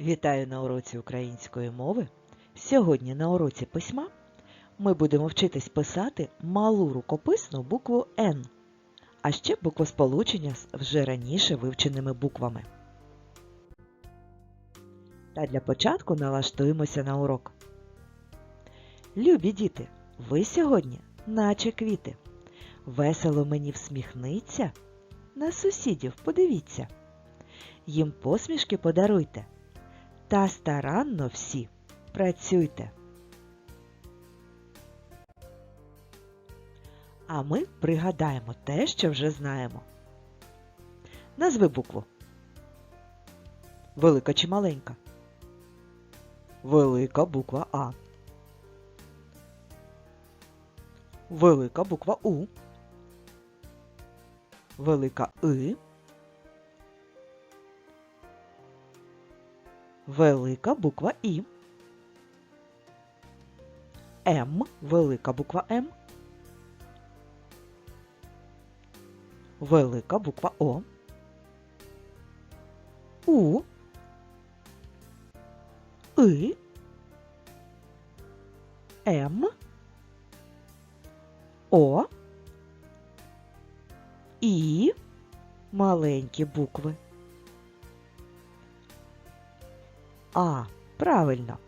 Вітаю на уроці української мови. Сьогодні на уроці письма ми будемо вчитись писати малу рукописну букву Н, а ще буквосполучення з вже раніше вивченими буквами. Та для початку налаштуємося на урок. Любі діти, ви сьогодні, наче квіти. Весело мені всміхниться. На сусідів подивіться. Їм посмішки подаруйте. Та старанно всі працюйте. А ми пригадаємо те, що вже знаємо. Назви букву. Велика чи маленька? Велика буква А. Велика буква У. Велика И. Велика буква І. М. Велика буква М. Велика буква О. У. И. М. О. І. Маленькі букви. А, правильно.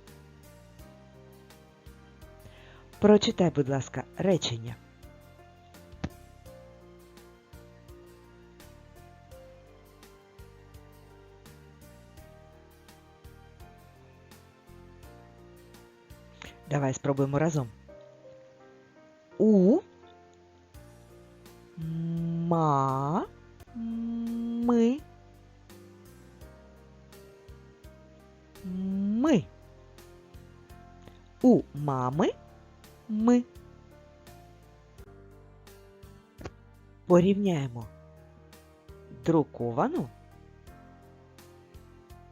Прочитай, будь ласка, речення. Давай спробуємо разом. У мами ми. Порівняємо друковану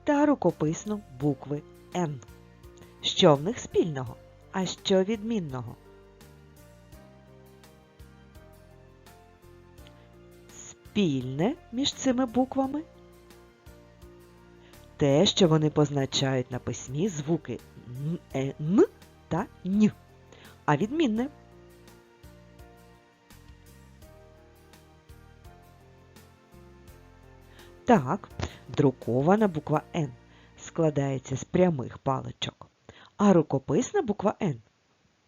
та рукописну букви Н. Що в них спільного, а що відмінного? Спільне між цими буквами те, що вони позначають на письмі звуки н, та н, а відмінне. Так, друкована буква Н складається з прямих паличок, а рукописна буква Н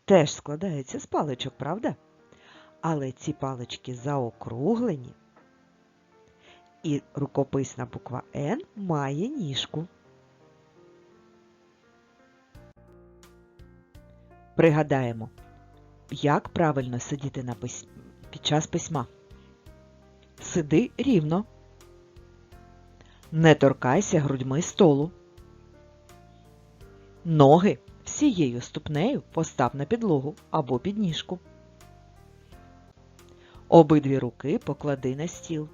теж складається з паличок, правда? Але ці палички заокруглені і рукописна буква Н має ніжку. Пригадаємо, як правильно сидіти на пис... під час письма. Сиди рівно. Не торкайся грудьми столу. Ноги всією ступнею постав на підлогу або під ніжку. Обидві руки поклади на стіл.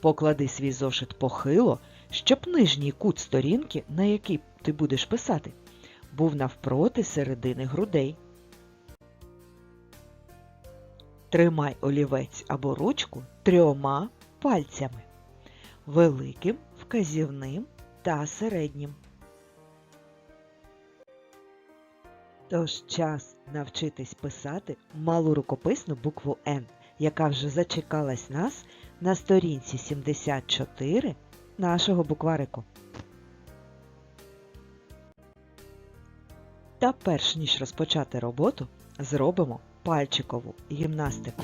Поклади свій зошит похило, щоб нижній кут сторінки, на який ти будеш писати, був навпроти середини грудей. Тримай олівець або ручку трьома пальцями великим, вказівним та середнім. Тож час навчитись писати малу рукописну букву Н, яка вже зачекалась нас на сторінці 74 нашого букварику. Та перш ніж розпочати роботу, зробимо пальчикову гімнастику.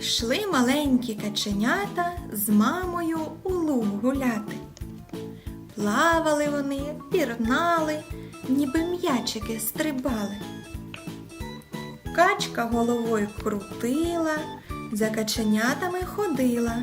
Йшли маленькі каченята з мамою у луг гуляти. Плавали вони, пірнали, ніби м'ячики стрибали. Качка головою крутила, за каченятами ходила.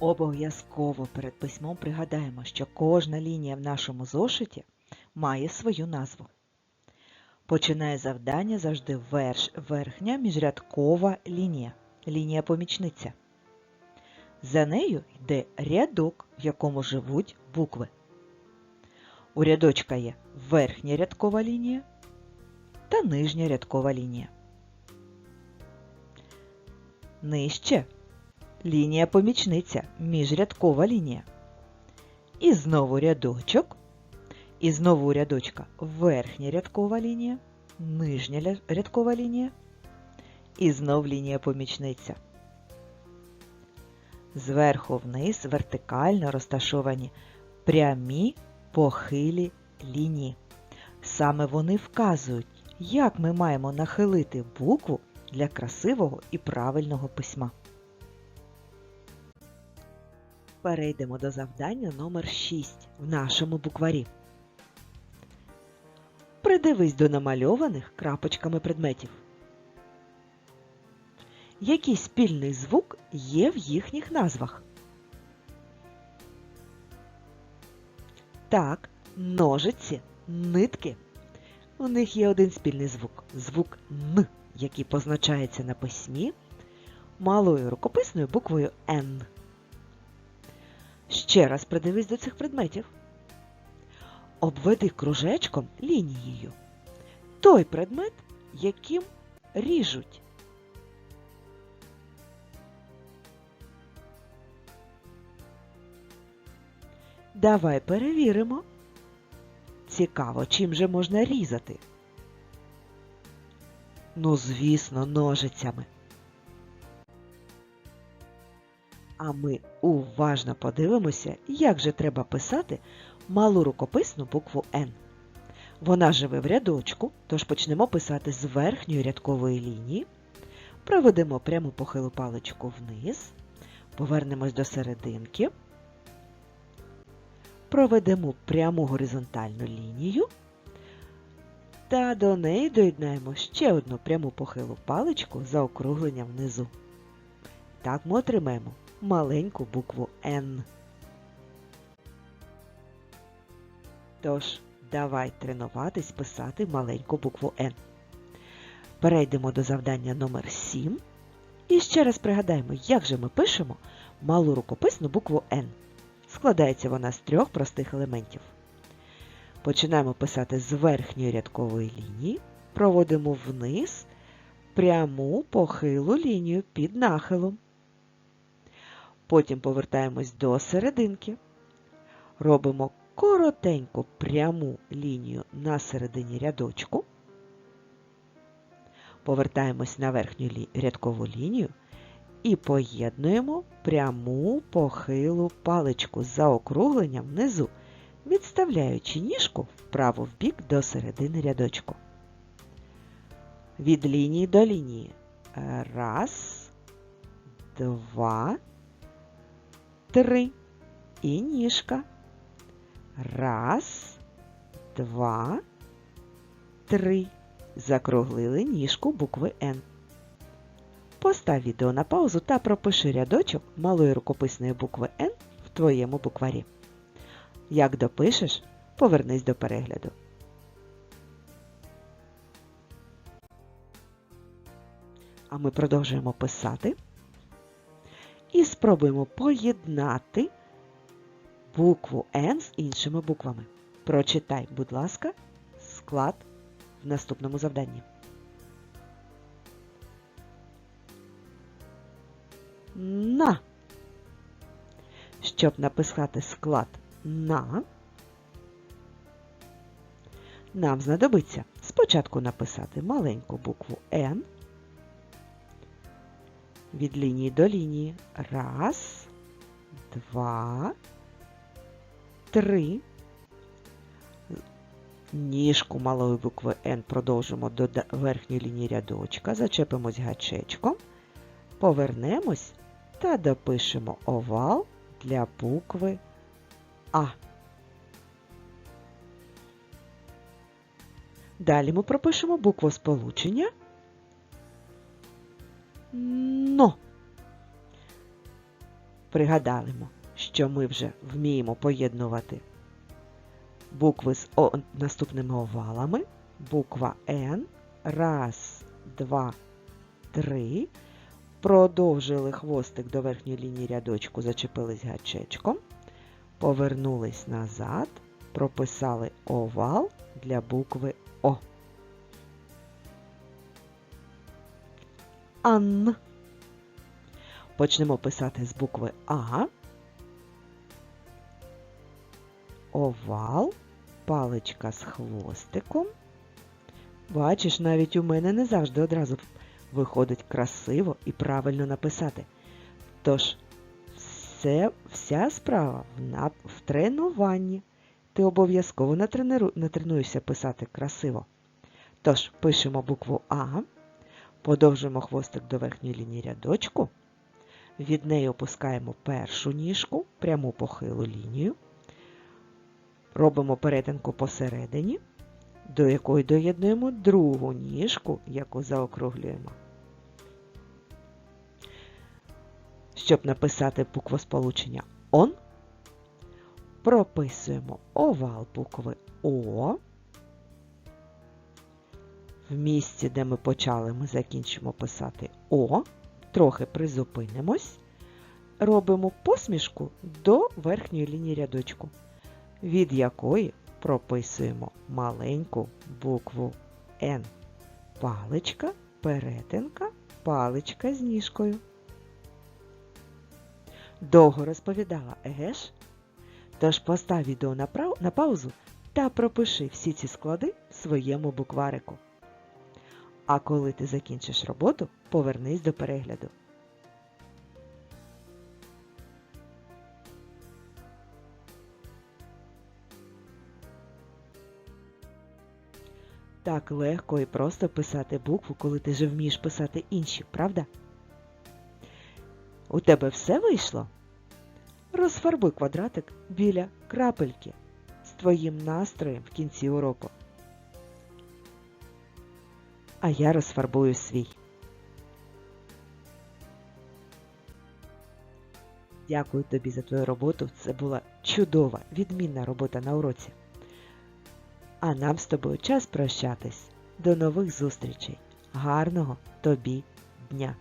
Обов'язково перед письмом пригадаємо, що кожна лінія в нашому зошиті має свою назву. Починає завдання завжди верш, верхня міжрядкова лінія, лінія помічниця. За нею йде рядок, в якому живуть букви. У рядочка є верхня рядкова лінія та нижня рядкова лінія. Нижче лінія помічниця, міжрядкова лінія. І знову рядочок. І знову рядочка верхня рядкова лінія, нижня рядкова лінія. І знов лінія помічниця. Зверху вниз вертикально розташовані прямі похилі лінії. Саме вони вказують, як ми маємо нахилити букву для красивого і правильного письма. Перейдемо до завдання номер 6 в нашому букварі. Придивись до намальованих крапочками предметів. Який спільний звук є в їхніх назвах? Так, ножиці, нитки. У них є один спільний звук звук Н, який позначається на письмі малою рукописною буквою Н. Ще раз придивись до цих предметів. Обведи кружечком лінією. Той предмет, яким ріжуть. Давай перевіримо. Цікаво, чим же можна різати? Ну, звісно, ножицями. А ми уважно подивимося, як же треба писати малу рукописну букву Н. Вона живе в рядочку, тож почнемо писати з верхньої рядкової лінії, проведемо пряму похилу паличку вниз, повернемось до серединки, проведемо пряму горизонтальну лінію та до неї доєднаємо ще одну пряму похилу паличку за округленням внизу. Так ми отримаємо маленьку букву Н. Тож, давай тренуватись писати маленьку букву Н. Перейдемо до завдання номер 7 і ще раз пригадаємо, як же ми пишемо малу рукописну букву Н. Складається вона з трьох простих елементів. Починаємо писати з верхньої рядкової лінії, проводимо вниз пряму похилу лінію під нахилом. Потім повертаємось до серединки. Робимо коротеньку пряму лінію на середині рядочку. Повертаємось на верхню рядкову лінію і поєднуємо пряму похилу паличку за округленням внизу, відставляючи ніжку вправо в бік до середини рядочку. Від лінії до лінії. Раз, два, три. І ніжка. Раз, два, три. Закруглили ніжку букви Н. Постав відео на паузу та пропиши рядочок малої рукописної букви Н в твоєму букварі. Як допишеш, повернись до перегляду. А ми продовжуємо писати і спробуємо поєднати букву Н з іншими буквами. Прочитай, будь ласка, склад в наступному завданні. На. Щоб написати склад на, нам знадобиться спочатку написати маленьку букву Н від лінії до лінії. Раз, два, три. Ніжку малої букви Н продовжимо до верхньої лінії рядочка, зачепимось гачечком, повернемось та допишемо овал для букви А. Далі ми пропишемо букву сполучення НО. Пригадаємо, що ми вже вміємо поєднувати букви з о, наступними овалами. Буква Н. Раз, два, три. Продовжили хвостик до верхньої лінії рядочку, зачепились гачечком. Повернулись назад, прописали овал для букви О. Ан. Почнемо писати з букви А. Овал, паличка з хвостиком. Бачиш, навіть у мене не завжди одразу виходить красиво і правильно написати. Тож, все, вся справа в, в тренуванні. Ти обов'язково натренуєшся писати красиво. Тож, пишемо букву А, подовжуємо хвостик до верхньої лінії рядочку, від неї опускаємо першу ніжку, пряму похилу лінію, робимо перетинку посередині, до якої доєднуємо другу ніжку, яку заокруглюємо. Щоб написати буквосполучення ОН, прописуємо овал букви О. В місці, де ми почали, ми закінчимо писати О, трохи призупинимось, робимо посмішку до верхньої лінії рядочку, від якої прописуємо маленьку букву Н. Паличка, перетинка, паличка з ніжкою. Довго розповідала, егеш? Тож постав відео на, паузу та пропиши всі ці склади в своєму букварику. А коли ти закінчиш роботу, повернись до перегляду. Так легко і просто писати букву, коли ти вже вмієш писати інші, правда? У тебе все вийшло? Розфарбуй квадратик біля крапельки з твоїм настроєм в кінці уроку. А я розфарбую свій. Дякую тобі за твою роботу. Це була чудова, відмінна робота на уроці. А нам з тобою час прощатись. До нових зустрічей. Гарного тобі дня!